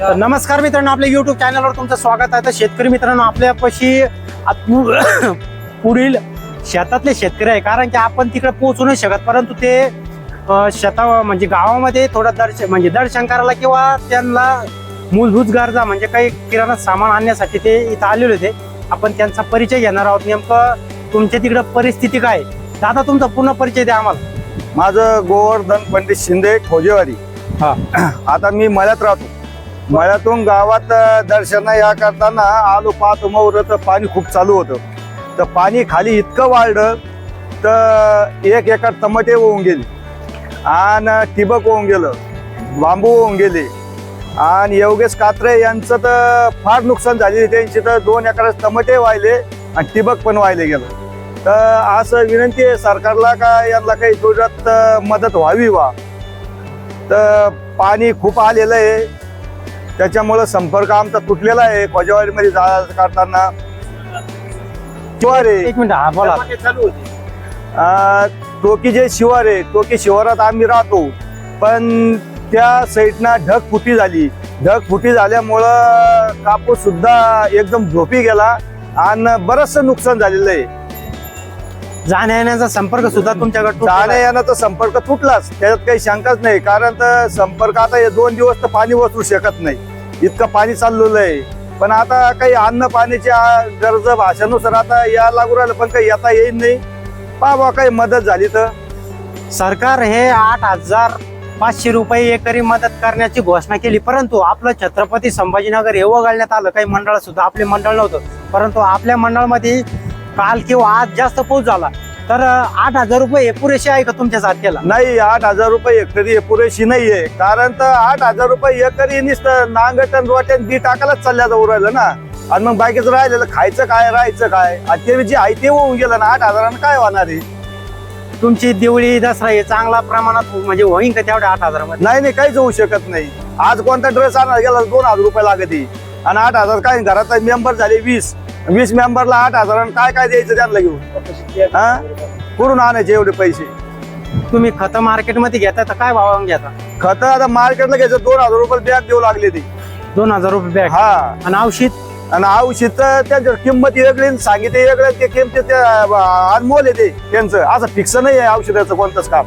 नमस्कार मित्रांनो आपल्या युट्यूब चॅनलवर तुमचं स्वागत आहे. तर शेतकरी मित्रांनो आपल्यापाशी पुढील शेतातले शेतकरी आहे. कारण की आपण तिकडे पोहोचू नाही शकत परंतु ते शेता म्हणजे गावामध्ये थोडं दर्शन म्हणजे दर्शन करायला किंवा त्यांना मूलभूत गरजा म्हणजे काही किराणा सामान आणण्यासाठी ते इथं आलेले होते. आपण त्यांचा परिचय घेणार आहोत. नेमकं तुमच्या तिकडं परिस्थिती काय? दादा तुमचा पूर्ण परिचय द्या आम्हाला. माझं गोवर्धन पंडित शिंदे खोजेवारी. हा. आता मी मळ्यात राहतो. मळ्यातून गावात दर्शन या करताना आलो पाहतो मग तर पाणी खूप चालू होतं. तर पाणी खाली इतकं वाढलं तर एक एकर टमाटे होऊन गेले आणि ठिबक होऊन गेलं बांबू होऊन गेले आणि योगेश कात्रे यांचं तर फार नुकसान झाले त्यांची तर दोन एकर टमाटे वाहिले आणि ठिबक पण वाहिले गेलं. तर असं विनंती आहे सरकारला का यांना काही थोड्यात मदत व्हावी वा तर पाणी खूप आलेलं आहे. त्याच्यामुळं संपर्क आमचा तुटलेला आहे. कोजावारीमध्ये जा करताना. शिवार. आहे एक मिनिट हा बोला. अं, टोकी जे शिवार आहे टोकी शिवारात आम्ही राहतो. पण त्या साईडनं ढगफुटी झाली. ढगफुटी झाल्यामुळं कापूस सुद्धा एकदम झोपी गेला. आणि बरचस नुकसान झालेलं आहे. जाण्या येण्याचा संपर्क सुद्धा तुमच्याकडे जाण्या. येण्याचा संपर्क तुटलाच. त्याच्यात काही शंकाच नाही. कारण तर संपर्क आता हे दोन दिवस तर पाणी वाचू शकत नाही. इतकं पाणी चाललेलं आहे. पण आता काही अन्न पाण्याची गरज भाषानुसार आता या लागू राहिलं पण काही येता येईल नाही. पाहा काही मदत झाली तर. सरकार हे आठ हजार पाचशे रुपये एकरी मदत करण्याची घोषणा केली. परंतु आपलं छत्रपती संभाजीनगर हे वगळण्यात आलं. काही मंडळ सुद्धा आपले मंडळ नव्हतं. परंतु आपल्या मंडळामध्ये काल किंवा आज जास्त पाऊस झाला तर आठ हजार रुपये पुरेसे आहे का तुमच्या सारख्याला? नाही आठ हजार रुपये एकरी पुरेशी नाहीये. कारण तर आठ हजार रुपये एकरी नुसतं नांगटन रोट्यान बी टाकायलाच चालल्या जाऊ राहिलं ना. आणि मग बाकीचं राहिलेलं खायचं काय राहायचं काय? ते जे आहे ते होऊन गेलं ना आठ हजारानं काय होणार आहे? तुमची दिवळी दसरा हे चांगला प्रमाणात म्हणजे होईन का तेवढ्या आठ हजारामध्ये? नाही नाही काहीच होऊ शकत नाही. आज कोणता ड्रेस आणायला गेला दोन हजार रुपये लागते आणि आठ हजार काय घरात मेंबर झाले वीस. वीस मेंबरला आठ हजार आणि काय काय द्यायचं त्यांना घेऊन? हा? कुठून आणायचे एवढे पैसे? तुम्ही खत मार्केटमध्ये घेता तर काय भावानं घेता? खत आता मार्केटला घ्यायचं दोन हजार रुपये बॅग देऊ लागले ते. दोन हजार रुपये बॅग? हा. आणि औषध? आणि औषध त्यांच्या किंमत वेगळी सांगितले वेगळे ते किंमती अनमोल आहे ते त्यांचं. असं फिक्स नाही आहे औषधाचं कोणतंच काम.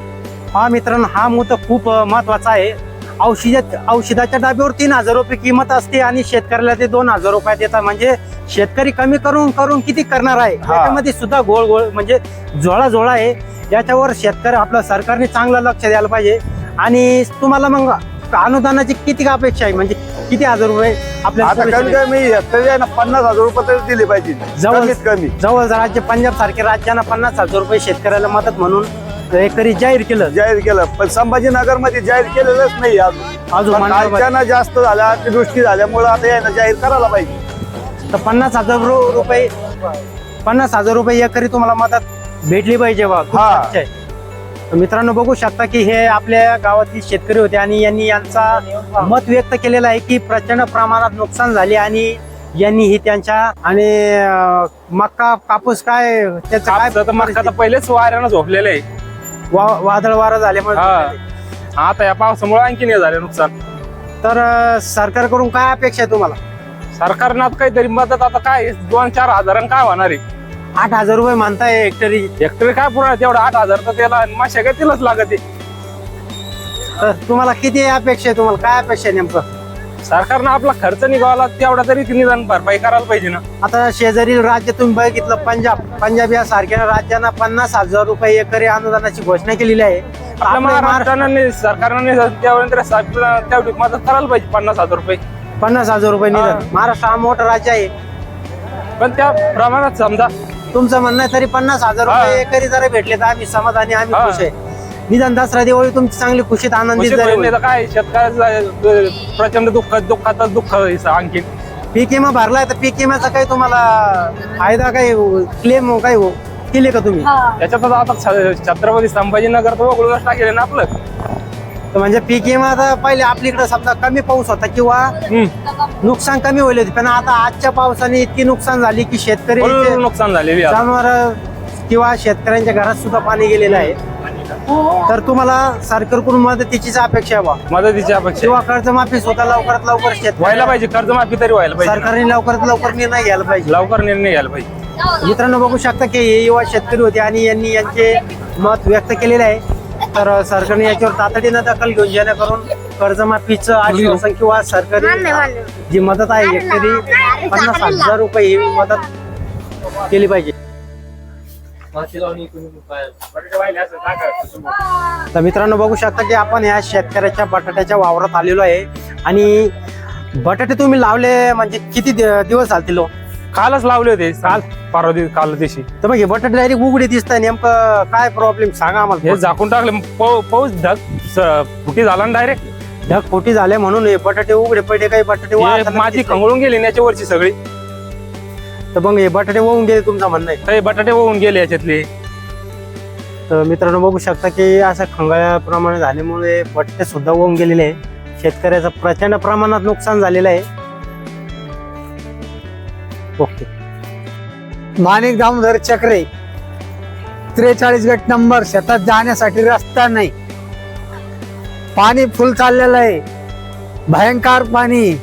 हा मित्रांनो हा मुद्दा खूप महत्त्वाचा आहे. औषध औषधाच्या डाब्यावर तीन हजार रुपये किंमत असते आणि शेतकऱ्याला ते दोन हजार रुपयात देतात म्हणजे शेतकरी कमी करून करून किती करणार आहे. त्याच्यामध्ये सुद्धा गोळ गोळ म्हणजे जोळा जोळा आहे. याच्यावर शेतकरी आपलं सरकारने चांगलं लक्ष द्यायला पाहिजे. आणि तुम्हाला मग अनुदानाची किती अपेक्षा आहे? म्हणजे किती हजार रुपये आपल्याला पन्नास हजार रुपये तरी दिले पाहिजे. जवळ- कमी. जवळ राज्य पंजाब सारख्या राज्यांना पन्नास हजार रुपये शेतकऱ्याला मदत म्हणून एकरी जाहीर केलं जाहीर केलं पण संभाजीनगरमध्ये जाहीर केलेलंच नाही अजून अजून पण मंडळामध्ये. कालच्यानं जास्त झाल्या अतिवृष्टी झाल्यामुळे आता यायला जाहीर करायला पाहिजे तर पन्नास हजार रु- रुपये पन्नास हजार रुपये एकरी तुम्हाला मदत भेटली पाहिजे बा खूप हा. अच्छा आहे. तर मित्रांनो बघू शकता की हे आपल्या गावातील शेतकरी होते आणि यांनी यांचा मत व्यक्त केलेलं आहे की प्रचंड प्रमाणात नुकसान झाले आणि यांनी ही त्यांच्या आणि अं, मक्का कापूस काय त्याचं काय कापसाचं मका तर पहिलेच वाऱ्यानं झोपलेलं आहे वा- वादळ वारा झाल्यामुळे हा. आता या पावसामुळे आणखीन हे झालं नुकसान. तर अं, सरकारकडून काय अपेक्षा आहे तुम्हाला? सरकारनं आता काहीतरी मदत आता काय दोन चार हजारांनी काय होणार आहे? आठ हजार रुपये मानताय हेक्टरी हेक्टरी काय पुरा तेवढं आठ हजार तर त्याला माश्या काय तिलाच लागत. आहे तर तुम्हाला किती अपेक्षा आहे? तुम्हाला काय अपेक्षा आहे नेमकं? सरकारनं आपला खर्च निघाला तेवढा तरी निदान भरपाई करायला पाहिजे ना. आता शेजारील राज्य तुम्ही बघितलं पंजाब. पंजाब या सारख्या राज्यांना पन्नास हजार रुपये एकरी अनुदानाची घोषणा केलेली आहे. आपल्या महाराष्ट्राने सरकारने तेवढी मदत करायला पाहिजे पन्नास हजार रुपये. पन्नास हजार रुपये निधन हा. महाराष्ट्र हा मोठं राज्य आहे. पण त्या प्रमाणात समजा. तुमचं म्हणणं तरी पन्नास हजार. रुपये एकरी जरी भेटले तर आम्ही समाधानी आम्ही. खुश आहे. निधन दसरा दिवाळी तुमची चांगली खुशीत आनंदित झाली. तर काय शेतकऱ्याचं प्रचंड दुःख दुःखातच दुःख आहे आणखी पीक विमा भरलाय तर पीक विम्याचा काही तुम्हाला फायदा काही क्लेम काही हो- केले का तुम्ही? त्याच्यात आता छ- छत्रपती संभाजीनगर तर वगळूनच टाकेल ना आपलं. तर म्हणजे पीक विमा आता पहिले आपल्याकडे समजा कमी पाऊस होता किंवा नुकसान कमी होईल होते पण आता आजच्या पावसाने इतकी नुकसान झाली की शेतकरी फुल नुकसान झालेली आहे आता. जनावर किंवा शेतकऱ्यांच्या घरात सुद्धा पाणी गेलेलं आहे. तर तुम्हाला सरकारकडून मदतीचीच अपेक्षा आहे बा. मदतीची अपेक्षा किंवा कर्जमाफी सुद्धा लवकरात लवकर व्हायला शेतकऱ्याला पाहिजे कर्जमाफी तरी व्हायला पाहिजे. सरकारने लवकरात लवकर निर्णय घ्यायला पाहिजे. लवकर निर्णय घ्यायला पाहिजे. मित्रांनो बघू शकता की हे युवा शेतकरी होते आणि यांनी यांचे मत व्यक्त केलेले आहे. तर सरकारने याच्यावर तातडीनं दखल घेऊन जेणेकरून कर्जमाफीचं आश्वासन किंवा सरकारी जी मदत आहे हेक्टरी पन्नास हजार रुपये ही मदत केली पाहिजे. तर मित्रांनो बघू शकता की आपण या शेतकऱ्याच्या बटाट्याच्या वावरात आलेलो आहे. आणि बटाटे तुम्ही लावले म्हणजे किती दि- दिवस झालतील हो? कालच लावले होते. काल परवा दिवशी काल दिवशी. तर मग हे बटाटे डायरेक्ट उघडे दिसत नेमकं काय प्रॉब्लेम सांगा हे आम्हाला झाकून टाकले. पाऊ- पाऊस ढग स- फुटी झाला ना डायरेक्ट ढग पोटी झाले म्हणून हे बटाटे उघडे पडले. काही बटाटे वाळताना माझी दिसले. खंगळून गेली याच्या वरची सगळी. तर मग हे बटाटे वाहून गेले तुमचं म्हणणं आहे. काही बटाटे वाहून गेले याच्यातले. तर मित्रांनो बघू शकता की असं खंगाळ्याप्रमाणे झाल्यामुळे बटाटे सुद्धा वाहून गेलेले आहे. शेतकऱ्याचं प्रचंड प्रमाणात नुकसान झालेलं आहे. ओके. माणिक दामोदर चक्रे त्रेचाळीस गट नंबर शेतात जाण्यासाठी रस्ता नाही. पाणी फुल चाललेलं आहे. भयंकर पाणी.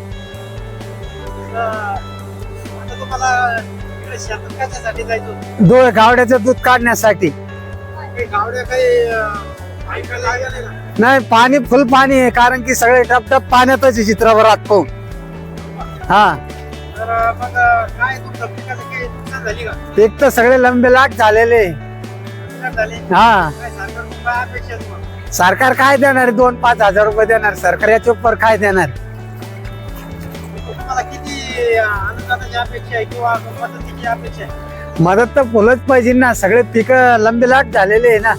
दोन गावड्याचं दूध काढण्यासाठी. नाही पाणी फुल पाणी आहे कारण की सगळे टपटप पाण्यातच आहे चित्रभर आटपून हा. एक तर सगळे लंबे लाट झालेले. हा. सरकार काय देणार आहे? दोन पाच हजार रुपये देणार. सरकार याच्या उपर काय देणार? अनुदानाची अपेक्षा आहे किंवा मदतीची अपेक्षा आहे मदत तर फुलच पाहिजे ना. सगळे पिक लंबे लाट झालेले आहे ना.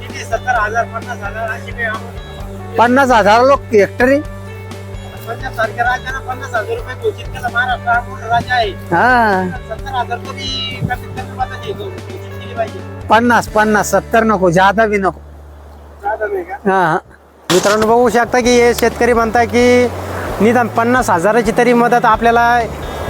किती सत्तर हजार पन्नास हजार अशी काही amount? पन्नास हजार लोक हेक्टरी पंजाब सारख्या राज्यानं पन्नास हजार रुपये घोषित केलं महाराष्ट्र हा. मोठं राज्य आहे सत्तर हजार तरी कमीत कमी मदत घोषित केली पाहिजे पन्नास पन्नास सत्तर नको जादा बी नको. हा. मित्रांनो बघू शकता की हे शेतकरी म्हणताय की निदान पन्नास हजाराची तरी मदत आपल्याला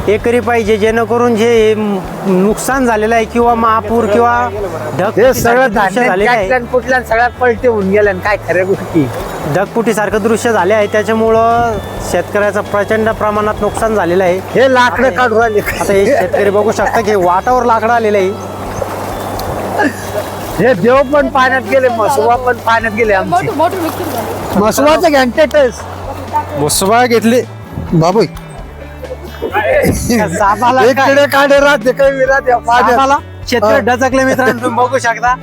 एकरी पाहिजे जेणेकरून जे नुकसान झालेलं आहे किंवा महापूर किंवा हे ढगफुटीसारखं सगळं झालेलं आहे. कुठल्या सगळ्यात पलटी होऊन गेल्या आणि काय खऱ्या गोष्टी. ढगफुटीसारखं दृश्य झाले आहे त्याच्यामुळं शेतकऱ्याचं प्रचंड प्रमाणात नुकसान झालेलं आहे. हे लाकडं काढून राहिले आता हे शेतकरी बघू शकता की वाटावर लाकडं आलेलं आहे. हे देव पण पाण्यात गेले मसुबा पण पाण्यात गेले आमची. मसुबाचं घंटेटच मुसबा घेतली. बाबू सापाला एक काय? किडे काढे राहते काही विरात या पाण्यात. सापाला शेतकरी डचकले मित्रांनो तुम्ही बघू शकता.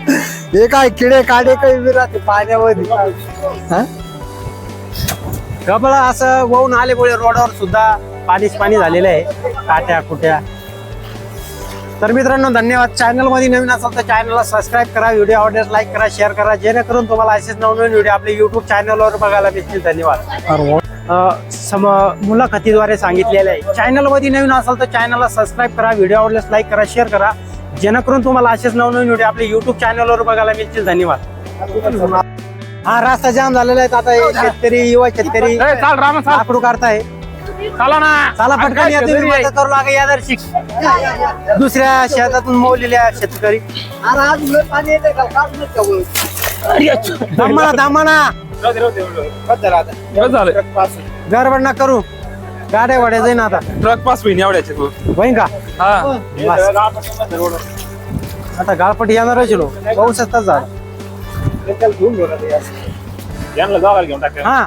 हे काय किडे काढे काही विरात पाण्यामध्ये. हा? गबळा असं वाहून आल्यामुळे रोडावर सुद्धा पाणीच पाणी झालेलं आहे काट्या कुट्या. तर मित्रांनो धन्यवाद. चॅनलमध्ये नवीन असाल तर चॅनलला सबस्क्राईब करा व्हिडिओ आवडल्यास लाईक करा शेअर करा. जेणेकरून तुम्हाला असेच नवनवीन व्हिडिओ आपल्या युट्यूब चॅनलवर बघायला मिळतील धन्यवाद. सम मुलाखतीद्वारे सांगितलेलं आहे. चॅनलमध्ये नवीन असाल तर चॅनलला सबस्क्राईब करा व्हिडिओ आवडल्यास लाईक करा शेअर करा. जेणेकरून तुम्हाला असेच नवनवीन व्हिडिओ आपल्या युट्यूब चॅनलवर बघायला मिळतील. धन्यवाद. हा रस्ता जाम झालेला आहे. आता शेतकरी युवा शेतकरी लाकडू काढताय. चला ना. चला पटकन या तुम्ही? मदत करू लागा या दर्शिक दुसऱ्या शेतातून मौलेल्या शेतकरी. दमाना दमाना बस झालं. गडबड ना करू. गाड्या वाड्या जाईन आता. ट्रक पास होईन एवढ्याचे तू. होईन का? हा. आता गाळपटी येणारच लो पाऊस असताच झाला. यांना जागा घेऊन टाक. हा.